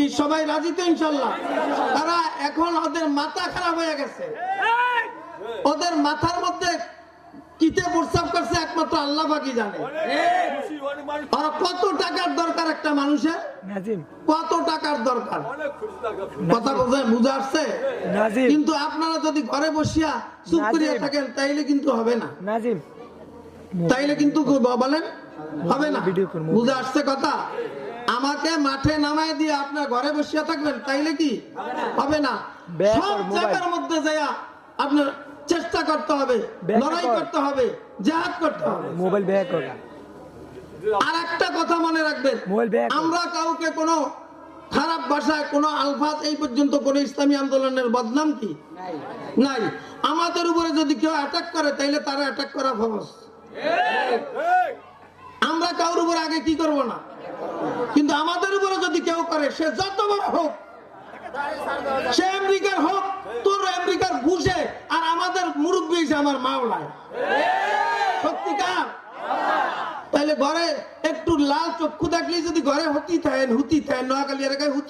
কি সবাই রাজি তো ইনশাল্লাহ? তারা এখন ওদের মাথা খারাপ হয়ে গেছে। ওদের মাথার মধ্যে কিতে প্রস্তাব করছে একমাত্র আল্লাহ পাকি জানে। খুশি অনেক মানুষ আর কত টাকার দরকার একটা মানুষের? কত টাকার দরকার? কথা বোঝা বুঝা আসছে? কিন্তু আপনারা যদি ঘরে বসিয়া চুপ করিয়া থাকেন তাইলে কিন্তু হবে না। তাইলে কিন্তু বলেন? হবে না। বুঝে আসছে কথা? আমাকে মাঠে নামায় দিয়ে আপনার ঘরে বসিয়া থাকবেন তাইলে কি? হবে না। সব জায়গার মধ্যে যাইয়া আপনার চেষ্টা করতে হবে লড়াই করতে হবে জাহাজ করতে হবে। মোবাইল ব্যাক কর। আর একটা কথা মনে রাখবেন। আমরা কাউকে কোনো খারাপ ভাষায় কোনো আলফাজ এই পর্যন্ত কোন ইসলামী আন্দোলনের বদনাম কি? নাই। আমাদের উপরে যদি কেউ অ্যাটাক করে তাইলে তারা অ্যাটাক করা ফরজ। আমরা কারোর উপরে আগে কি করব না? কিন্তু আমাদের উপরে যদি কেউ করে, সে যত বড় হোক, সে আমেরিকার হোক, তোর আমেরিকার বুঝে, আর আমাদের মুরব্বী হিসেবে আমার মাওলায়। সত্যিকার? তাহলে ঘরে একটু লাল চক্ষু দেখলে যদি ঘরে হতি থাকেন, হুতি থাকেন, নোয়াখালী এলাকায় হুতি